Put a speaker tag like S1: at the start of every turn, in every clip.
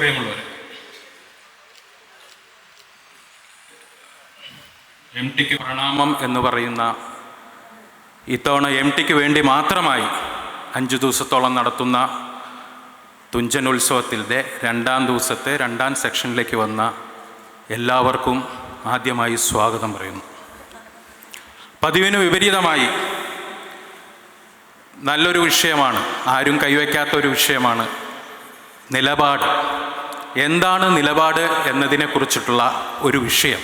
S1: പ്രിയമുള്ളവർ M tick പ്രണാമം എന്ന് പറയുന്ന ഇത്തവണ എം ടിക്ക് വേണ്ടി മാത്രമായി അഞ്ച് ദിവസത്തോളം നടത്തുന്ന തുഞ്ചൻ ഉത്സവത്തിന്റെ രണ്ടാം ദിവസത്തെ രണ്ടാം സെക്ഷനിലേക്ക് വന്ന എല്ലാവർക്കും ആദ്യമായി സ്വാഗതം പറയുന്നു. പതിവിന് വിപരീതമായി നല്ലൊരു വിഷയമാണ് ആരും കൈവയ്ക്കാത്ത ഒരു വിഷയമാണ് നിലപാട്. എന്താണ് നിലപാട് എന്നതിനെക്കുറിച്ചിട്ടുള്ള ഒരു വിഷയം.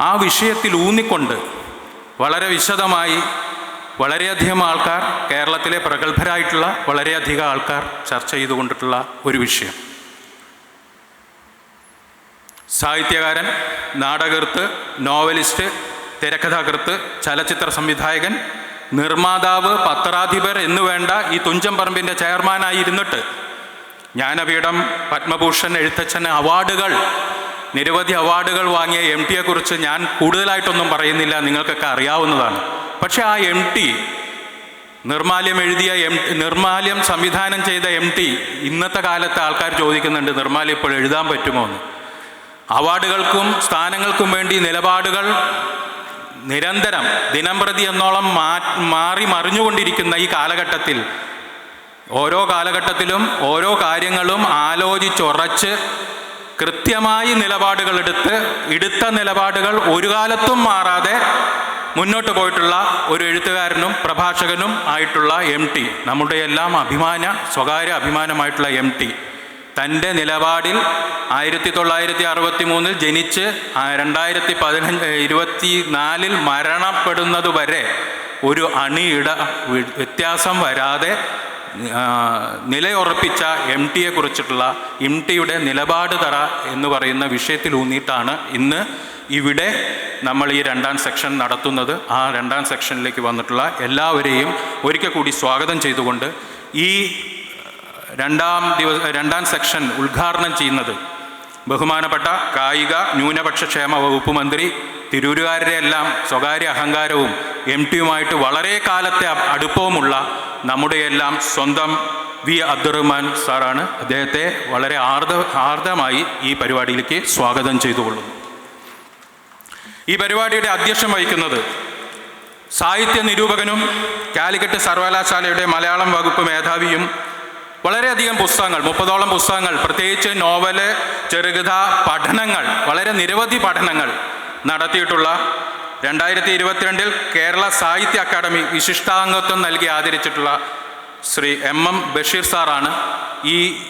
S1: ആ വിഷയത്തിൽ ഊന്നിക്കൊണ്ട് വളരെ വിശദമായി വളരെയധികം ആൾക്കാർ കേരളത്തിലെ പ്രഗത്ഭരായിട്ടുള്ള വളരെയധികം ആൾക്കാർ ചർച്ച ചെയ്തുകൊണ്ടിട്ടുള്ള ഒരു വിഷയം. സാഹിത്യകാരൻ നാടകൃത്ത് നോവലിസ്റ്റ് തിരക്കഥാകൃത്ത് ചലച്ചിത്ര സംവിധായകൻ നിർമ്മാതാവ് പത്രാധിപർ എന്നു വേണ്ട ഈ തുഞ്ചൻ പറമ്പിന്റെ ചെയർമാനായി ഇരുന്നിട്ട് ജ്ഞാനപീഠം പത്മഭൂഷൺ എഴുത്തച്ഛൻ അവാർഡുകൾ. നിരവധി അവാർഡുകൾ വാങ്ങിയ എം ടിയെക്കുറിച്ച് ഞാൻ കൂടുതലായിട്ടൊന്നും പറയുന്നില്ല. നിങ്ങൾക്കൊക്കെ അറിയാവുന്നതാണ്. പക്ഷേ ആ എം ടി നിർമാല്യം എഴുതിയ എം നിർമാല്യം സംവിധാനം ചെയ്ത എം ടി ഇന്നത്തെ കാലത്ത് ആൾക്കാർ ചോദിക്കുന്നുണ്ട് നിർമാല്യം ഇപ്പോൾ എഴുതാൻ പറ്റുമോ എന്ന്. അവാർഡുകൾക്കും സ്ഥാനങ്ങൾക്കും വേണ്ടി നിലപാടുകൾ നിരന്തരം ദിനംപ്രതി എന്നോളം മാറി മറിഞ്ഞുകൊണ്ടിരിക്കുന്ന ഈ കാലഘട്ടത്തിൽ ഓരോ കാലഘട്ടത്തിലും ഓരോ കാര്യങ്ങളും ആലോചിച്ചുറച്ച് കൃത്യമായി നിലപാടുകൾ എടുത്ത് എടുത്ത നിലപാടുകൾ ഒരു കാലത്തും മാറാതെ മുന്നോട്ട് പോയിട്ടുള്ള ഒരു എഴുത്തുകാരനും പ്രഭാഷകനും ആയിട്ടുള്ള എം ടി. നമ്മുടെ എല്ലാം അഭിമാന സ്വകാര്യ അഭിമാനമായിട്ടുള്ള എം ടി. തന്റെ നിലപാടിൽ ആയിരത്തി തൊള്ളായിരത്തി അറുപത്തി മൂന്നിൽ ജനിച്ച് രണ്ടായിരത്തി പതിനഞ്ച് ഇരുപത്തി നാലിൽ മരണപ്പെടുന്നത് വരെ ഒരു അണിയിട വ്യത്യാസം വരാതെ നിലയുറപ്പിച്ച എം ടിയെ കുറിച്ചിട്ടുള്ള എം ടിയുടെ നിലപാട് തറ എന്ന് പറയുന്ന വിഷയത്തിൽ ഊന്നിയിട്ടാണ് ഇന്ന് ഇവിടെ നമ്മൾ ഈ രണ്ടാം സെക്ഷൻ നടത്തുന്നത്. ആ രണ്ടാം സെക്ഷനിലേക്ക് വന്നിട്ടുള്ള എല്ലാവരെയും ഒരിക്കൽ കൂടി സ്വാഗതം ചെയ്തുകൊണ്ട് ഈ രണ്ടാം ദിവസ രണ്ടാം സെക്ഷൻ ഉദ്ഘാടനം ചെയ്യുന്നത് ബഹുമാനപ്പെട്ട കായിക ന്യൂനപക്ഷ ക്ഷേമ വകുപ്പ് മന്ത്രി തിരൂരുകാരുടെ എല്ലാം സ്വകാര്യ അഹങ്കാരവും എം ടിയുമായിട്ട് വളരെ കാലത്തെ അടുപ്പവുമുള്ള നമ്മുടെ എല്ലാം സ്വന്തം വി അബ്ദുറഹ്മാൻ സാറാണ്. അദ്ദേഹത്തെ വളരെ ആർദ്ര ആർദ്രമായി ഈ പരിപാടിയിലേക്ക് സ്വാഗതം ചെയ്തുകൊള്ളുന്നു. ഈ പരിപാടിയുടെ അധ്യക്ഷം വഹിക്കുന്നത് സാഹിത്യ നിരൂപകനും കാലിക്കറ്റ് സർവകലാശാലയുടെ മലയാളം വകുപ്പ് മേധാവിയും വളരെയധികം പുസ്തകങ്ങൾ മുപ്പതോളം പുസ്തകങ്ങൾ പ്രത്യേകിച്ച് നോവൽ ചെറുകഥ പഠനങ്ങൾ വളരെ നിരവധി പഠനങ്ങൾ നടത്തിയിട്ടുള്ള രണ്ടായിരത്തി ഇരുപത്തിരണ്ടിൽ കേരള സാഹിത്യ അക്കാദമി വിശിഷ്ടാംഗത്വം നൽകി ആദരിച്ചിട്ടുള്ള ശ്രീ എം എം ബഷീർ സാറാണ് ഈ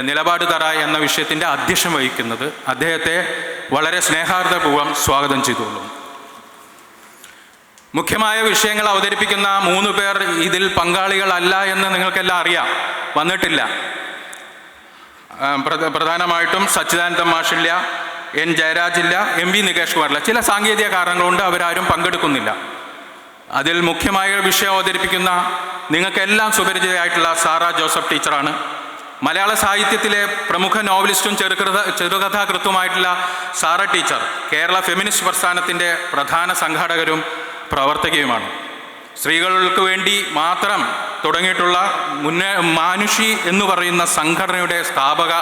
S1: നിലപാട് തറ എന്ന വിഷയത്തിന്റെ അധ്യക്ഷം വഹിക്കുന്നത്. അദ്ദേഹത്തെ വളരെ സ്നേഹാർദ്ദപൂർവം സ്വാഗതം ചെയ്തുകൊള്ളുന്നു. മുഖ്യമായ വിഷയങ്ങൾ അവതരിപ്പിക്കുന്ന മൂന്ന് പേർ ഇതിൽ പങ്കാളികളല്ല എന്ന് നിങ്ങൾക്കെല്ലാം അറിയാം. വന്നിട്ടില്ല. പ്രധാനമായിട്ടും സച്ചിദാനന്ദ മാഷില്ല എൻ ജയരാജില്ല എം വി നികേഷ് കുമാറില്ല ചില സാങ്കേതിക കാരണങ്ങളുണ്ട് അവരാരും പങ്കെടുക്കുന്നില്ല. അതിൽ മുഖ്യമായ വിഷയം അവതരിപ്പിക്കുന്ന നിങ്ങൾക്കെല്ലാം സുപരിചിതയായിട്ടുള്ള സാറ ജോസഫ് ടീച്ചറാണ്. മലയാള സാഹിത്യത്തിലെ പ്രമുഖ നോവലിസ്റ്റും ചെറുകൃത ചെറുകഥാകൃത്തുമായിട്ടുള്ള സാറ ടീച്ചർ കേരള ഫെമിനിസ്റ്റ് പ്രസ്ഥാനത്തിന്റെ പ്രധാന സംഘാടകരും പ്രവർത്തകയുമാണ്. സ്ത്രീകൾക്ക് വേണ്ടി മാത്രം തുടങ്ങിയിട്ടുള്ള മുന്നേ മാനുഷി എന്ന് പറയുന്ന സംഘടനയുടെ സ്ഥാപക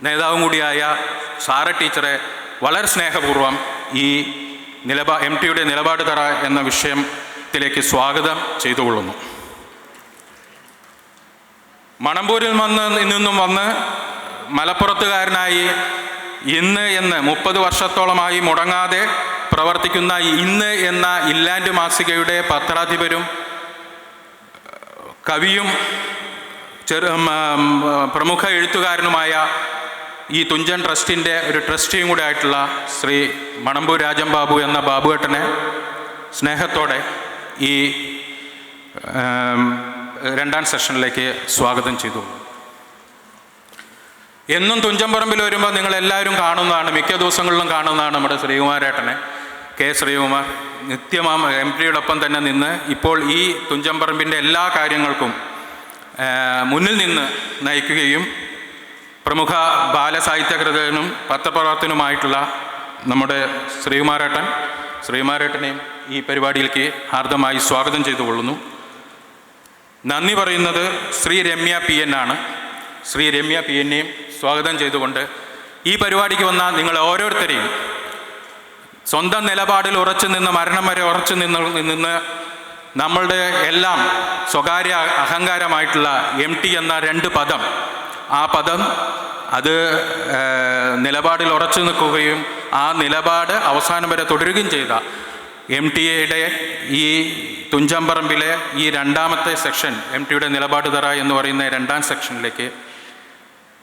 S1: നേതാവും കൂടിയായ സാറ ടീച്ചറെ വളരെ സ്നേഹപൂർവം ഈ നിലപാ എം ടിയുടെ നിലപാട് തറ എന്ന വിഷയത്തിലേക്ക് സ്വാഗതം ചെയ്തുകൊള്ളുന്നു. മണമ്പൂരിൽ വന്ന് നിന്നും വന്ന് മലപ്പുറത്തുകാരനായി ഇന്ന് എന്ന് മുപ്പത് വർഷത്തോളമായി മുടങ്ങാതെ പ്രവർത്തിക്കുന്ന ഇന്ന് എന്ന ഇല്ലാൻഡ് മാസികയുടെ പത്രാധിപരും കവിയും ചെറു പ്രമുഖ എഴുത്തുകാരനുമായ ഈ തുഞ്ചൻ ട്രസ്റ്റിന്റെ ഒരു ട്രസ്റ്റിയും കൂടെ ആയിട്ടുള്ള ശ്രീ മണമ്പു രാജൻ ബാബു എന്ന ബാബുവേട്ടനെ സ്നേഹത്തോടെ ഈ രണ്ടാം സെഷനിലേക്ക് സ്വാഗതം ചെയ്തു. എന്നും തുഞ്ചമ്പറമ്പിൽ വരുമ്പോൾ നിങ്ങൾ എല്ലാവരും കാണുന്നതാണ് മിക്ക ദിവസങ്ങളിലും കാണുന്നതാണ് നമ്മുടെ ശ്രീകുമാരേട്ടനെ. കെ ശ്രീകുമാർ നിത്യമാം എം പിയോടൊപ്പം തന്നെ നിന്ന് ഇപ്പോൾ ഈ തുഞ്ചമ്പറമ്പിന്റെ എല്ലാ കാര്യങ്ങൾക്കും മുന്നിൽ നിന്ന് നയിക്കുകയും പ്രമുഖ ബാലസാഹിത്യകൃതനും പത്രപ്രവർത്തനുമായിട്ടുള്ള നമ്മുടെ ശ്രീകുമാരേട്ടൻ. ശ്രീകുമാരേട്ടനെയും ഈ പരിപാടിയിലേക്ക് ഹാർദമായി സ്വാഗതം ചെയ്തുകൊള്ളുന്നു. നന്ദി പറയുന്നത് ശ്രീ രമ്യ പി എൻ ആണ്. ശ്രീ രമ്യ പി എന്നെയും സ്വാഗതം ചെയ്തുകൊണ്ട് ഈ പരിപാടിക്ക് വന്ന നിങ്ങൾ ഓരോരുത്തരെയും സ്വന്തം നിലപാടിൽ ഉറച്ചു നിന്ന് മരണം വരെ ഉറച്ചു നിന്ന് നിന്ന് നമ്മളുടെ എല്ലാം സ്വകാര്യ അഹങ്കാരമായിട്ടുള്ള എം ടി എന്ന രണ്ട് പദം ആ പദം അത് നിലപാടിൽ ഉറച്ചു നിൽക്കുകയും ആ നിലപാട് അവസാനം വരെ തുടരുകയും ചെയ്ത എം ടി എയുടെ ഈ തുഞ്ചമ്പറമ്പിലെ ഈ രണ്ടാമത്തെ സെക്ഷൻ എം ടിയുടെ നിലപാട് തറ എന്ന് പറയുന്ന രണ്ടാം സെക്ഷനിലേക്ക്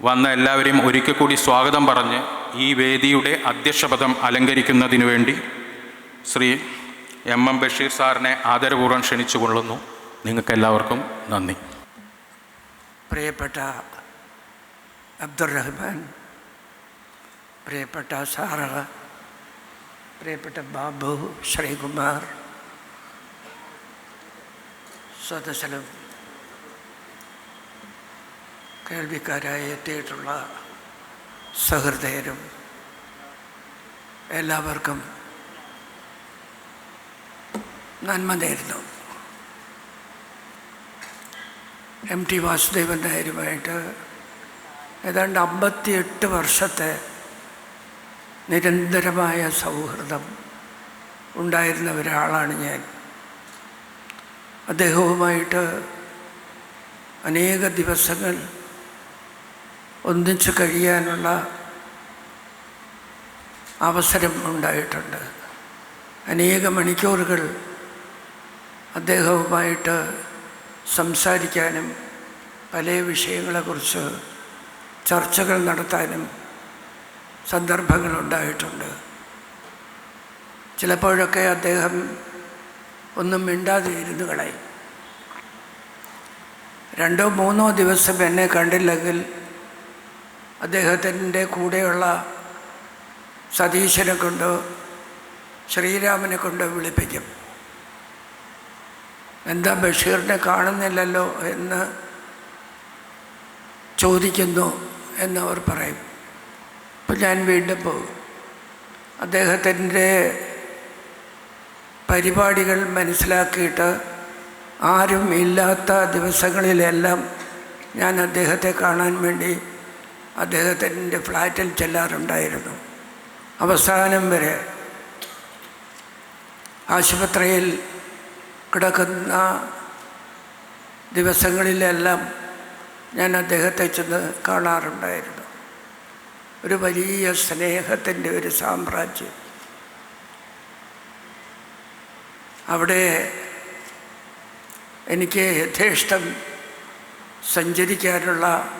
S1: വന്ന എല്ലാവരെയും ഒരിക്കൽ കൂടി സ്വാഗതം പറഞ്ഞ് ഈ വേദിയുടെ അധ്യക്ഷപദം അലങ്കരിക്കുന്നതിനു വേണ്ടി ശ്രീ എം എം ബഷീർ സാറിനെ ആദരപൂർവം ക്ഷണിച്ചു കൊള്ളുന്നു നിങ്ങൾക്കെല്ലാവർക്കും നന്ദി.
S2: പ്രിയപ്പെട്ട അബ്ദുറഹ്മാൻ. പ്രിയപ്പെട്ട സാറ പ്രിയപ്പെട്ട ബാബു ശ്രീകുമാർ സദസ്സിലും കേൾവിക്കാരായി എത്തിയിട്ടുള്ള സഹൃദയരും എല്ലാവർക്കും നന്മ നേരുന്നു. എം ടി വാസുദേവൻ നായരുമായിട്ട് ഏതാണ്ട് അമ്പത്തിയെട്ട് വർഷത്തെ നിരന്തരമായ സൗഹൃദം ഉണ്ടായിരുന്ന ഒരാളാണ് ഞാൻ. അദ്ദേഹവുമായിട്ട് അനേക ദിവസങ്ങൾ ഒന്നിച്ചു കഴിയാനുള്ള അവസരം ഉണ്ടായിട്ടുണ്ട്. അനേക മണിക്കൂറുകൾ അദ്ദേഹവുമായിട്ട് സംസാരിക്കാനും പല വിഷയങ്ങളെക്കുറിച്ച് ചർച്ചകൾ നടത്താനും സന്ദർഭങ്ങളുണ്ടായിട്ടുണ്ട്. ചിലപ്പോഴൊക്കെ അദ്ദേഹം ഒന്നും മിണ്ടാതെ ഇരുന്ന് കളയും. രണ്ടോ മൂന്നോ ദിവസം എന്നെ കണ്ടില്ലെങ്കിൽ അദ്ദേഹത്തിന്റെ കൂടെയുള്ള സതീശനെ കൊണ്ടോ ശ്രീരാമനെ കൊണ്ടോ വിളിപ്പിക്കും. എന്താ ബഷീറിനെ കാണുന്നില്ലല്ലോ എന്ന് ചോദിക്കുന്നു. എന്നവർ പറയും. ഇപ്പം ഞാൻ വീണ്ടും പോകും. അദ്ദേഹത്തിന്റെ പരിപാടികൾ മനസ്സിലാക്കിയിട്ട് ആരും ഇല്ലാത്ത ദിവസങ്ങളിലെല്ലാം ഞാൻ അദ്ദേഹത്തെ കാണാൻ വേണ്ടി അദ്ദേഹത്തിന്റെ ഫ്ലാറ്റിൽ ചെല്ലാറുണ്ടായിരുന്നു. അവസാനം വരെ ആശുപത്രിയിൽ കിടക്കുന്ന ദിവസങ്ങളിലെല്ലാം ഞാൻ അദ്ദേഹത്തെ ചെന്ന് കാണാറുണ്ടായിരുന്നു. ഒരു വലിയ സ്നേഹത്തിന്റെ ഒരു സാമ്രാജ്യം. അവിടെ എനിക്ക് യഥേഷ്ടം സഞ്ചരിക്കാനുള്ള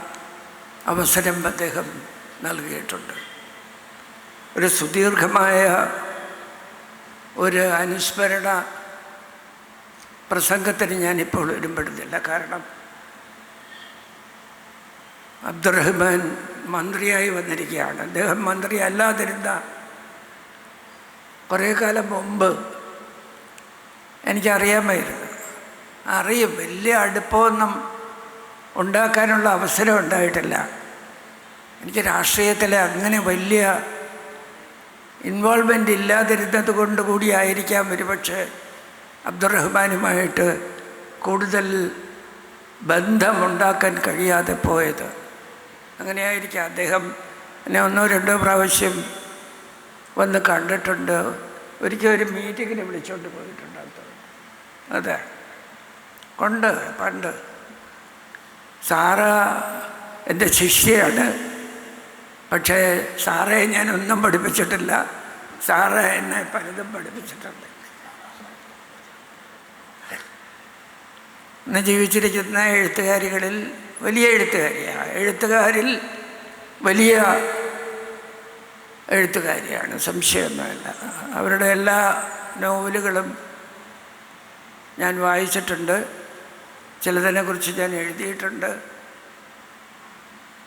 S2: അവസരം അദ്ദേഹം നൽകിയിട്ടുണ്ട്. ഒരു സുദീർഘമായ ഒരു അനുസ്മരണ പ്രസംഗത്തിന് ഞാനിപ്പോൾ ഒരുമ്പെടുന്നില്ല കാരണം അബ്ദുറഹ്മാൻ മന്ത്രിയായി വന്നിരിക്കുകയാണ്. അദ്ദേഹം മന്ത്രി അല്ലാതിരുന്ന കുറേ കാലം മുമ്പ് എനിക്കറിയാമായിരുന്നു. അറിയും. വലിയ അടുപ്പമൊന്നും ഉണ്ടാക്കാനുള്ള അവസരം ഉണ്ടായിട്ടില്ല. എനിക്ക് രാഷ്ട്രീയത്തിൽ അങ്ങനെ വലിയ ഇൻവോൾവ്മെന്റ് ഇല്ലാതിരുന്നത് കൊണ്ട് കൂടിയായിരിക്കാം ഒരുപക്ഷെ അബ്ദുറഹ്മാനുമായിട്ട് കൂടുതൽ ബന്ധമുണ്ടാക്കാൻ കഴിയാതെ പോയത്. അങ്ങനെയായിരിക്കാം. അദ്ദേഹം എന്നെ ഒന്നോ രണ്ടോ പ്രാവശ്യം വന്ന് കണ്ടിട്ടുണ്ട്. ഒരിക്കൽ ഒരു മീറ്റിങ്ങിന് വിളിച്ചുകൊണ്ട് പോയിട്ടുണ്ട് അത്. ഉണ്ട് പണ്ട്. സാറ എന്റെ ശിഷ്യയാണ്. പക്ഷേ സാറേ ഞാനൊന്നും പഠിപ്പിച്ചിട്ടില്ല. സാറ് എന്നെ പലതും പഠിപ്പിച്ചിട്ടുണ്ട്. ഇന്ന് ജീവിച്ചിരിക്കുന്ന എഴുത്തുകാരികളിൽ വലിയ എഴുത്തുകാരിയാണ്. എഴുത്തുകാരിൽ വലിയ എഴുത്തുകാരിയാണ് സംശയമൊന്നുമില്ല. അവരുടെ എല്ലാ നോവലുകളും ഞാൻ വായിച്ചിട്ടുണ്ട്. ചിലതിനെക്കുറിച്ച് ഞാൻ എഴുതിയിട്ടുണ്ട്.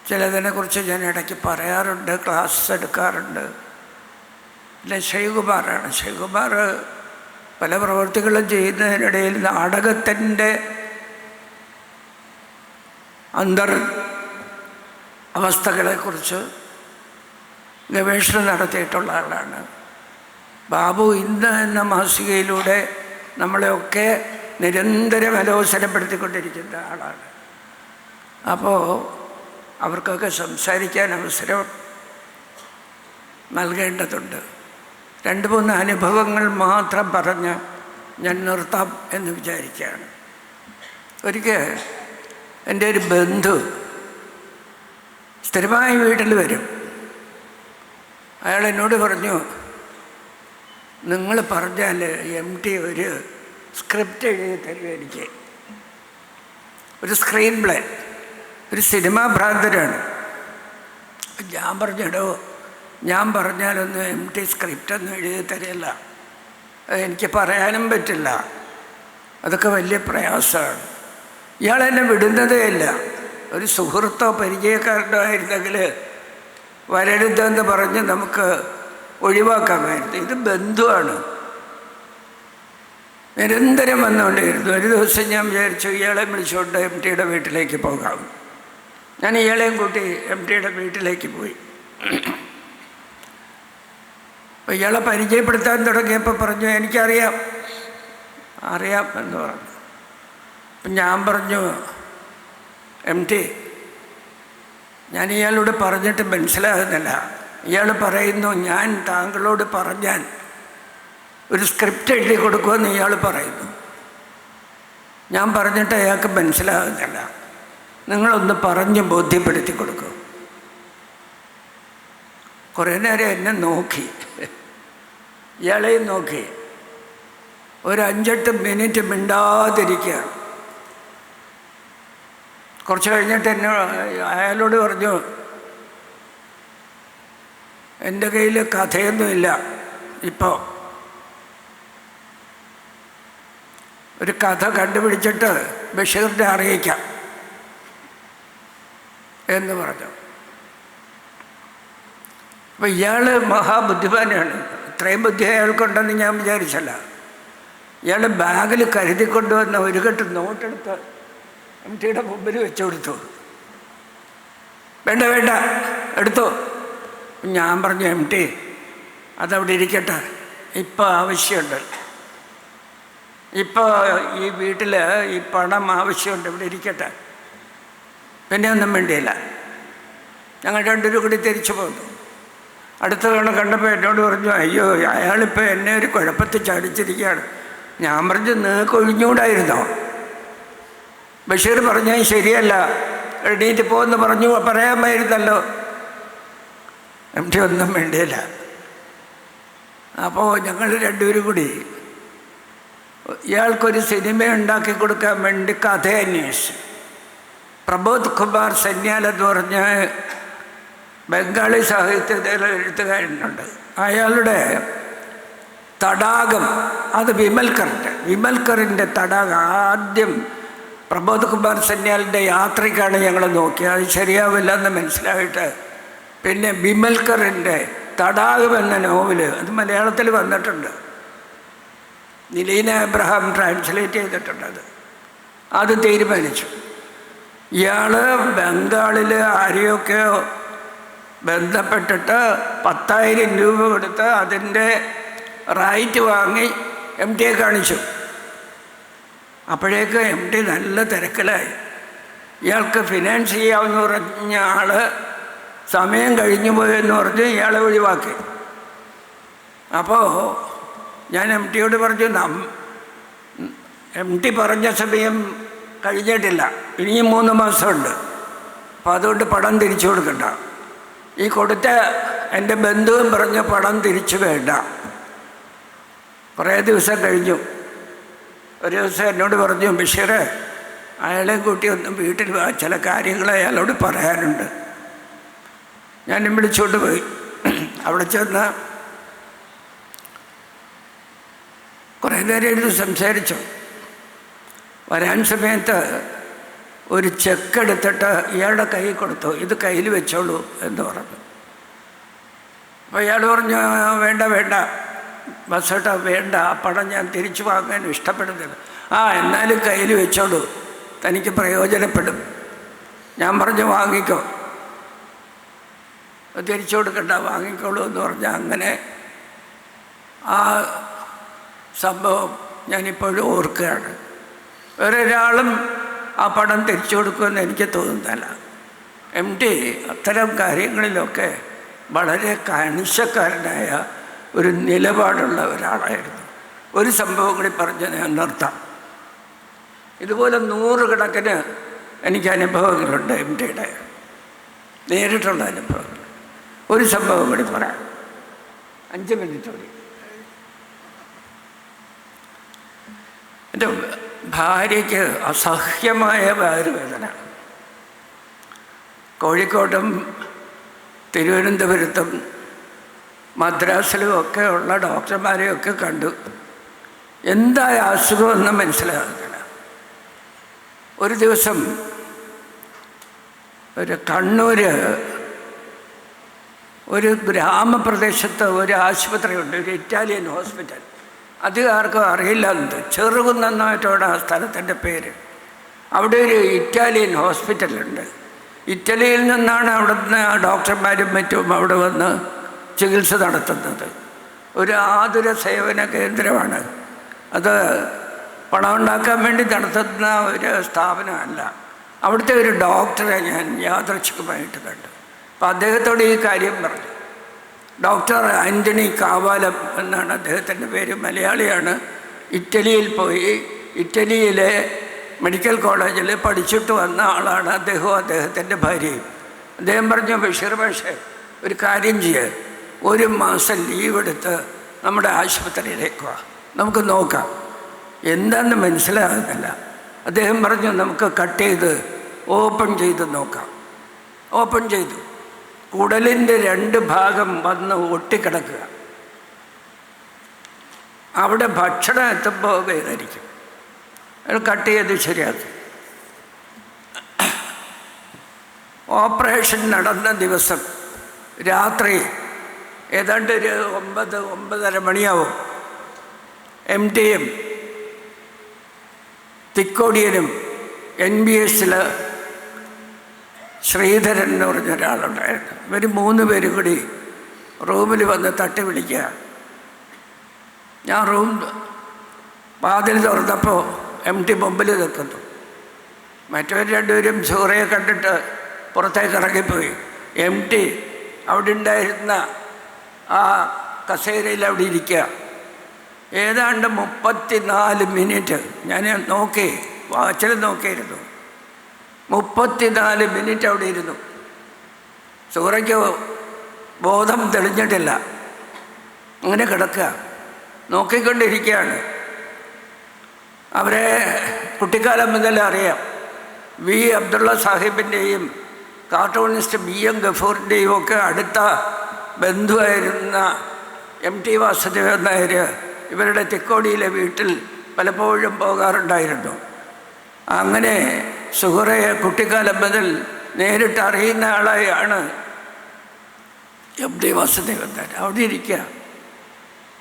S2: ചിലതിനെക്കുറിച്ച് ഞാൻ ഇടയ്ക്ക് പറയാറുണ്ട് ക്ലാസ് എടുക്കാറുണ്ട്. പിന്നെ ശൈകുമാറാണ് ശൈകുമാർ പല പ്രവൃത്തികളും ചെയ്യുന്നതിനിടയിൽ നാടകത്തിന്റെ അന്തർ അവസ്ഥകളെക്കുറിച്ച് ഗവേഷണം നടത്തിയിട്ടുള്ള ആളാണ്. ബാബു ഇന്ന് എന്ന മാസികയിലൂടെ നമ്മളെയൊക്കെ നിരന്തരം അലോസരപ്പെടുത്തിക്കൊണ്ടിരിക്കുന്ന ആളാണ്. അപ്പോൾ അവർക്കൊക്കെ സംസാരിക്കാൻ അവസരം നൽകേണ്ടതുണ്ട്. രണ്ട് മൂന്ന് അനുഭവങ്ങൾ മാത്രം പറഞ്ഞ് ഞാൻ നിർത്താം എന്ന് വിചാരിക്കുകയാണ്. ഒരിക്കൽ എന്റെ ഒരു ബന്ധു സ്ഥിരമായി വീട്ടിൽ വരും. അയാൾ എന്നോട് പറഞ്ഞു നിങ്ങൾ പറഞ്ഞാൽ എം ടി ഒരു സ്ക്രിപ്റ്റ് എഴുതി തരും എനിക്ക്? ഒരു സ്ക്രീൻ പ്ലേ ഒരു സിനിമാ ഭ്രാന്തരാണ്. ഞാൻ പറഞ്ഞിടോ ഞാൻ പറഞ്ഞാലൊന്നും എം ടി സ്ക്രിപ്റ്റൊന്നും എഴുതി തരില്ല. എനിക്ക് പറയാനും പറ്റില്ല. അതൊക്കെ വലിയ പ്രയാസമാണ്. ഇയാൾ എന്നെ വിടുന്നതേ ഇല്ല ഒരു സുഹൃത്തോ പരിചയക്കാരനോ ആയിരുന്നെങ്കിൽ വരരുതെന്ന് പറഞ്ഞ് നമുക്ക് ഒഴിവാക്കാമായിരുന്നു. ഇത് ബന്ധുവാണ്. നിരന്തരം വന്നുകൊണ്ടിരുന്നു ഒരു ദിവസം ഞാൻ വിചാരിച്ചു ഇയാളെ വിളിച്ചുകൊണ്ട് എം ടിയുടെ വീട്ടിലേക്ക് പോകാം. ഞാൻ ഇയാളെയും കൂട്ടി എം ടിയുടെ വീട്ടിലേക്ക് പോയി. ഇയാളെ പരിചയപ്പെടുത്താൻ തുടങ്ങിയപ്പോൾ പറഞ്ഞു എനിക്കറിയാം. അറിയാം എന്ന് പറഞ്ഞു. അപ്പം ഞാൻ പറഞ്ഞു എം ടി ഞാൻ ഇയാളോട് പറഞ്ഞിട്ട് മനസ്സിലാകുന്നില്ല. ഇയാൾ പറയുന്നു ഞാൻ താങ്കളോട് പറഞ്ഞാൽ ഒരു സ്ക്രിപ്റ്റ് എഴുതി കൊടുക്കുമെന്ന് ഇയാൾ പറയുന്നു. ഞാൻ പറഞ്ഞിട്ട് അയാൾക്ക് മനസ്സിലാകുന്നില്ല. നിങ്ങളൊന്ന് പറഞ്ഞ് ബോധ്യപ്പെടുത്തി കൊടുക്കും. കുറേ നേരം എന്നെ നോക്കി. ഇയാളെയും നോക്കി. ഒരു അഞ്ചെട്ട് മിനിറ്റ് മിണ്ടാതിരിക്കുകയാണ്. കുറച്ച് കഴിഞ്ഞിട്ട് എന്നെ അയാളോട് പറഞ്ഞു എന്റെ കയ്യിൽ കഥയൊന്നുമില്ല ഇപ്പോൾ ഒരു കഥ കണ്ടുപിടിച്ചിട്ട് ബഷീറിനെ അറിയിക്കാം. എന്ന് പറഞ്ഞു. അപ്പം ഇയാൾ മഹാബുദ്ധിമാനാണ്. ഇത്രയും ബുദ്ധി അയാൾക്കുണ്ടെന്ന് ഞാൻ വിചാരിച്ചല്ല. ഇയാൾ ബാഗിൽ കരുതി കൊണ്ടുവന്ന ഒരു കെട്ട് നോട്ടെടുത്ത് എം ടിയുടെ മുമ്പിൽ വെച്ചു കൊടുത്തു. വേണ്ട വേണ്ട എടുത്തോ. ഞാൻ പറഞ്ഞു എം ടി അതവിടെ ഇരിക്കട്ടെ. ഇപ്പോൾ ആവശ്യമുണ്ട്. ഇപ്പോൾ ഈ വീട്ടിൽ ഈ പണം ആവശ്യമുണ്ട് ഇവിടെ ഇരിക്കട്ടെ. പിന്നെ ഒന്നും വേണ്ടിയില്ല. ഞങ്ങൾ രണ്ടുപേരും കൂടി തിരിച്ചു പോന്നു. അടുത്ത തവണ കണ്ടപ്പോൾ എന്നോട് പറഞ്ഞു അയ്യോ അയാളിപ്പോൾ എന്നെ ഒരു കുഴപ്പത്തിൽ ചടിച്ചിരിക്കുകയാണ്. ഞാൻ പറഞ്ഞു നിങ്ങൾക്ക് ഒഴിഞ്ഞുകൂടായിരുന്നോ? ബഷീർ പറഞ്ഞാൽ ശരിയല്ല. എഴുന്നേറ്റ് പോകുമെന്ന് പറഞ്ഞു. പറയാമായിരുന്നല്ലോ. എം ടി ഒന്നും വേണ്ടിയില്ല അപ്പോൾ ഞങ്ങൾ രണ്ടുപേരും കൂടി ഇയാൾക്കൊരു സിനിമ ഉണ്ടാക്കി കൊടുക്കാൻ വേണ്ടി കഥ അന്വേഷിച്ചു. പ്രബോധ് കുമാർ സന്യാൽ എന്ന് പറഞ്ഞ ബംഗാളി സാഹിത്യത്തിൽ എഴുത്തുകാരനുണ്ട്. അയാളുടെ തടാകം അത് വിമൽക്കറിന്റെ വിമൽക്കറിന്റെ തടാകം ആദ്യം പ്രബോധ് കുമാർ സന്യാലിന്റെ യാത്രയ്ക്കാണ് ഞങ്ങൾ നോക്കിയത്. അത് ശരിയാവില്ല എന്ന് മനസ്സിലായിട്ട്. പിന്നെ ബിമൽക്കറിന്റെ തടാകം എന്ന നോവൽ അത് മലയാളത്തിൽ വന്നിട്ടുണ്ട്. നിലീന അബ്രഹാം ട്രാൻസ്ലേറ്റ് ചെയ്തിട്ടുണ്ട് അത്. അത് തീരുമാനിച്ചു. ഇയാൾ ബംഗാളിൽ ആരെയൊക്കെയോ ബന്ധപ്പെട്ടിട്ട് പത്തായിരം രൂപ കൊടുത്ത് അതിന്റെ റൈറ്റ് വാങ്ങി എം ടിയെ കാണിച്ചു. അപ്പോഴേക്ക് എം ടി നല്ല തിരക്കിലായി. ഇയാൾക്ക് ഫിനാൻസ് ചെയ്യാമെന്ന് പറഞ്ഞ ആൾ സമയം കഴിഞ്ഞു പോയെന്ന് പറഞ്ഞ് ഇയാളെ ഒഴിവാക്കി. അപ്പോൾ ഞാൻ എം ടിയോട് പറഞ്ഞു നം എം ടി പറഞ്ഞ സമയം കഴിഞ്ഞിട്ടില്ല. ഇനിയും മൂന്ന് മാസമുണ്ട്. അപ്പോൾ അതുകൊണ്ട് പണം തിരിച്ചു കൊടുക്കണ്ട. ഈ കൊടുത്ത എന്റെ ബന്ധുവും പറഞ്ഞ പണം തിരിച്ചു വേണ്ട. കുറേ ദിവസം കഴിഞ്ഞു. ഒരു ദിവസം എന്നോട് പറഞ്ഞു ബഷീറെ അയാളെ കൂട്ടി ഒന്നും വീട്ടിൽ ചില കാര്യങ്ങൾ അയാളോട് പറയാനുണ്ട്. ഞാൻ വിളിച്ചുകൊണ്ട് പോയി. അവിടെ ചെന്ന് കുറേ നേരം ഇരുന്ന് സംസാരിച്ചു. വരാൻ സമയത്ത് ഒരു ചെക്ക് എടുത്തിട്ട് ഇയാളുടെ കൈ കൊടുത്തു. ഇത് കയ്യിൽ വെച്ചോളൂ എന്ന് പറഞ്ഞു. അപ്പോൾ ഇയാൾ പറഞ്ഞു വേണ്ട വേണ്ട. ബസ്സേട്ടാ വേണ്ട ആ പണം ഞാൻ തിരിച്ചു വാങ്ങാൻ ഇഷ്ടപ്പെടുന്നില്ല. ആ എന്നാലും കയ്യിൽ വെച്ചോളൂ. തനിക്ക് പ്രയോജനപ്പെടും. ഞാൻ പറഞ്ഞു വാങ്ങിക്കോ. തിരിച്ചു കൊടുക്കണ്ട വാങ്ങിക്കോളൂ എന്ന് പറഞ്ഞാൽ അങ്ങനെ ആ സംഭവം ഞാനിപ്പോഴും ഓർക്കുകയാണ്. വേറെ ഒരാളും ആ പണം തിരിച്ചു കൊടുക്കുമെന്ന് എനിക്ക് തോന്നുന്നില്ല. എം ടി അത്തരം കാര്യങ്ങളിലൊക്കെ വളരെ കണിശക്കാരനായ ഒരു നിലപാടുള്ള ഒരാളായിരുന്നു ഒരു സംഭവം കൂടി പറഞ്ഞ് ഞാൻ നിർത്താം. ഇതുപോലെ നൂറുകണക്കിന് എനിക്ക് അനുഭവങ്ങളുണ്ട് എം ടിയുടെ നേരിട്ടുള്ള അനുഭവങ്ങൾ. ഒരു സംഭവം കൂടി പറയാം. അഞ്ച് മിനിറ്റ് കൂടി. എന്റെ ഭാര്യയ്ക്ക് അസഹ്യമായ വയറുവേദന. കോഴിക്കോട്ടും തിരുവനന്തപുരത്തും മദ്രാസിലും ഒക്കെ ഉള്ള ഡോക്ടർമാരെയൊക്കെ കണ്ടു. എന്താ അസുഖമെന്ന് മനസ്സിലാകുന്നില്ല. ഒരു ദിവസം ഒരു കണ്ണൂര് ഒരു ഗ്രാമപ്രദേശത്ത് ഒരു ആശുപത്രിയുണ്ട് ഒരു ഇറ്റാലിയൻ ഹോസ്പിറ്റൽ. അധികാർക്കും അറിയില്ല എന്ത് ചെറുകുന്നായിട്ടാണ് ആ സ്ഥലത്തിന്റെ പേര്. അവിടെ ഒരു ഇറ്റാലിയൻ ഹോസ്പിറ്റലുണ്ട്. ഇറ്റലിയിൽ നിന്നാണ് അവിടുന്ന് ഡോക്ടർമാരും മറ്റും അവിടെ വന്ന് ചികിത്സ നടത്തുന്നത്. ഒരു ആതുര സേവന കേന്ദ്രമാണ്. അത് പണം ഉണ്ടാക്കാൻ വേണ്ടി നടത്തുന്ന ഒരു സ്ഥാപനമല്ല. അവിടുത്തെ ഒരു ഡോക്ടറെ ഞാൻ യാദർച്ഛികമായിട്ട് കണ്ടു. അപ്പം അദ്ദേഹത്തോട് ഈ കാര്യം പറഞ്ഞു. ഡോക്ടർ ആന്റണി കാവാലം എന്നാണ് അദ്ദേഹത്തിന്റെ പേര്. മലയാളിയാണ്. ഇറ്റലിയിൽ പോയി. ഇറ്റലിയിലെ മെഡിക്കൽ കോളേജിൽ പഠിച്ചിട്ട് വന്ന ആളാണ് അദ്ദേഹവും അദ്ദേഹത്തിന്റെ ഭാര്യയും. അദ്ദേഹം പറഞ്ഞു ബഷീർ പക്ഷേ ഒരു കാര്യം ചെയ്യുക ഒരു മാസം ലീവ് എടുത്ത് നമ്മുടെ ആശുപത്രിയിലേക്ക് നമുക്ക് നോക്കാം. എന്താണെന്ന് മനസ്സിലാകുന്നില്ല. അദ്ദേഹം പറഞ്ഞു നമുക്ക് കട്ട് ചെയ്ത് ഓപ്പൺ ചെയ്ത് നോക്കാം. ഓപ്പൺ ചെയ്തു. കുടലിന്റെ രണ്ട് ഭാഗം വന്ന് ഒട്ടിക്കിടക്കുക. അവിടെ ഭക്ഷണം എത്തുമ്പോൾ വേദനിക്കും. അയാൾ കട്ട് ചെയ്ത് ശരിയാക്കി. ഓപ്പറേഷൻ നടന്ന ദിവസം രാത്രി ഏതാണ്ട് ഒരു ഒമ്പത് ഒമ്പതര മണിയാവും. എം ടിയും തിക്കോടിയനും എൻ ബി എസിൽ ശ്രീധരൻ എന്ന് പറഞ്ഞ ഒരാളുണ്ടായിരുന്നു. ഇവർ മൂന്ന് പേരും കൂടി റൂമിൽ വന്ന് തട്ടി വിളിക്കുക. ഞാൻ റൂം വാതിൽ തുറന്നപ്പോൾ എം ടി മുമ്പിൽ നിൽക്കുന്നു. മറ്റവർ രണ്ടുപേരും സൂറയെ കണ്ടിട്ട് പുറത്തേക്ക് ഇറങ്ങിപ്പോയി. എം ടി അവിടെ ഉണ്ടായിരുന്ന ആ കസേരയിൽ അവിടെ ഇരിക്കുക. ഏതാണ്ട് മുപ്പത്തിനാല് മിനിറ്റ്. ഞാൻ നോക്കി വാച്ചിൽ നോക്കിയിരുന്നു. മുപ്പത്തിനാല് മിനിറ്റ് അവിടെ ഇരുന്നു. സൂറയ്ക്ക് ബോധം തെളിഞ്ഞിട്ടില്ല. അങ്ങനെ കിടക്കുക. നോക്കിക്കൊണ്ടിരിക്കുകയാണ്. അവരെ കുട്ടിക്കാലം മുതൽ അറിയാം. വി അബ്ദുള്ള സാഹിബിന്റെയും കാർട്ടൂണിസ്റ്റ് ബി എം ഗഫൂറിന്റെയും ഒക്കെ അടുത്ത ബന്ധുവായിരുന്ന എം ടി വാസുദേവൻ നായർ ഇവരുടെ തിക്കോടിയിലെ വീട്ടിൽ പലപ്പോഴും പോകാറുണ്ടായിരുന്നു. അങ്ങനെ സുഹറയെ കുട്ടിക്കാലം മുതൽ നേരിട്ട് അറിയുന്ന ആളായാണ് എം ടി വാസുദേവൻ നായർ. അവിടെ ഇരിക്കുക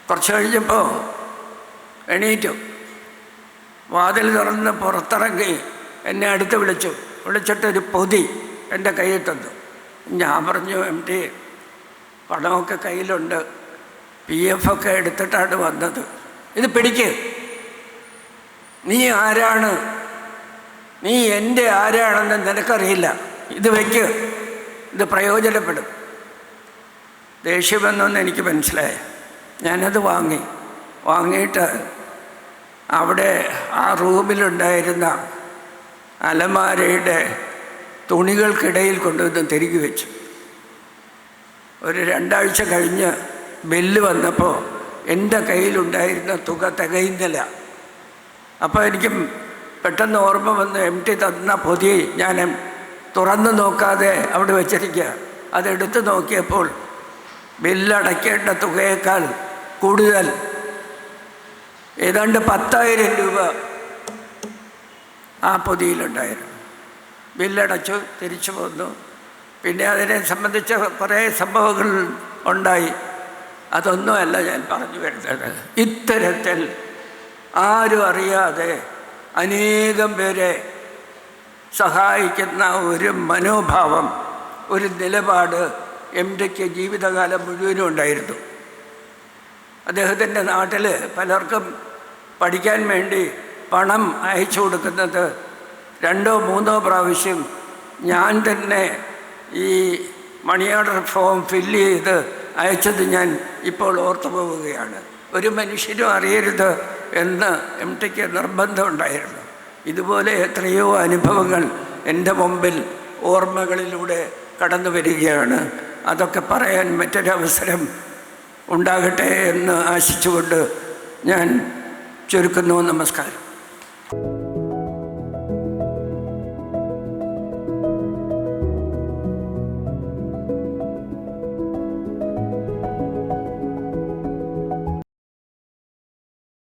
S2: കുറച്ച് കഴിഞ്ഞപ്പോൾ എണീറ്റു. വാതിൽ തുറന്ന് പുറത്തിറങ്ങി എന്നെ അടുത്ത് വിളിച്ചു. വിളിച്ചിട്ടൊരു പൊതി എന്റെ കയ്യിൽ തന്നു. ഞാൻ പറഞ്ഞു എം ടി പണമൊക്കെ കയ്യിലുണ്ട്. പി എഫ് ഒക്കെ എടുത്തിട്ടാണ് വന്നത്. ഇത് പിടിക്ക്. നീ ആരാണ്? നീ എന്റെ ആരാണെന്ന് നിനക്കറിയില്ല. ഇത് വയ്ക്ക് ഇത് പ്രയോജനപ്പെടും. ദേഷ്യമെന്നൊന്ന് എനിക്ക് മനസ്സിലായി. ഞാനത് വാങ്ങി. വാങ്ങിയിട്ട് അവിടെ ആ റൂമിലുണ്ടായിരുന്ന അലമാരയുടെ തുണികൾക്കിടയിൽ കൊണ്ടുവന്ന് തിരികെ വെച്ചു. ഒരു രണ്ടാഴ്ച കഴിഞ്ഞ് ബില്ല് വന്നപ്പോൾ എന്റെ കയ്യിലുണ്ടായിരുന്ന തുക തികയുന്നില്ല. അപ്പോൾ എനിക്ക് പെട്ടെന്ന് ഓർമ്മ വന്ന് എം ടി തന്ന പൊതി ഞാൻ തുറന്നു നോക്കാതെ അവിടെ വെച്ചിരിക്കുക അതെടുത്ത് നോക്കിയപ്പോൾ ബില്ലടയ്ക്കേണ്ട തുകയേക്കാൾ കൂടുതൽ. ഏതാണ്ട് പത്തായിരം രൂപ ആ പൊതിയിലുണ്ടായിരുന്നു. ബില്ലടച്ചു തിരിച്ചു പോന്നു പിന്നെ അതിനെ സംബന്ധിച്ച കുറേ സംഭവങ്ങൾ ഉണ്ടായി. അതൊന്നുമല്ല ഞാൻ പറഞ്ഞു വരുന്നത്. ഇത്തരത്തിൽ ആരും അറിയാതെ അനേകം പേരെ സഹായിക്കുന്ന ഒരു മനോഭാവം ഒരു നിലപാട് എം ഡിക്ക് ജീവിതകാലം മുഴുവനും ഉണ്ടായിരുന്നു. അദ്ദേഹത്തിന്റെ നാട്ടിൽ പലർക്കും പഠിക്കാൻ വേണ്ടി പണം അയച്ചു കൊടുക്കുന്നത് രണ്ടോ മൂന്നോ പ്രാവശ്യം ഞാൻ തന്നെ ഈ മണി ഓർഡർ ഫോം ഫില്ല് ചെയ്ത് അയച്ചത് ഞാൻ ഇപ്പോൾ ഓർത്തു പോവുകയാണ്. ഒരു മനുഷ്യനും അറിയരുത് എന്ന് എം ടിക്ക് നിർബന്ധമുണ്ടായിരുന്നു. ഇതുപോലെ എത്രയോ അനുഭവങ്ങൾ എന്റെ മുമ്പിൽ ഓർമ്മകളിലൂടെ കടന്നു വരികയാണ്. അതൊക്കെ പറയാൻ മറ്റൊരവസരം ഉണ്ടാകട്ടെ എന്ന് ആശിച്ചുകൊണ്ട് ഞാൻ ചുരുക്കുന്നു. നമസ്കാരം.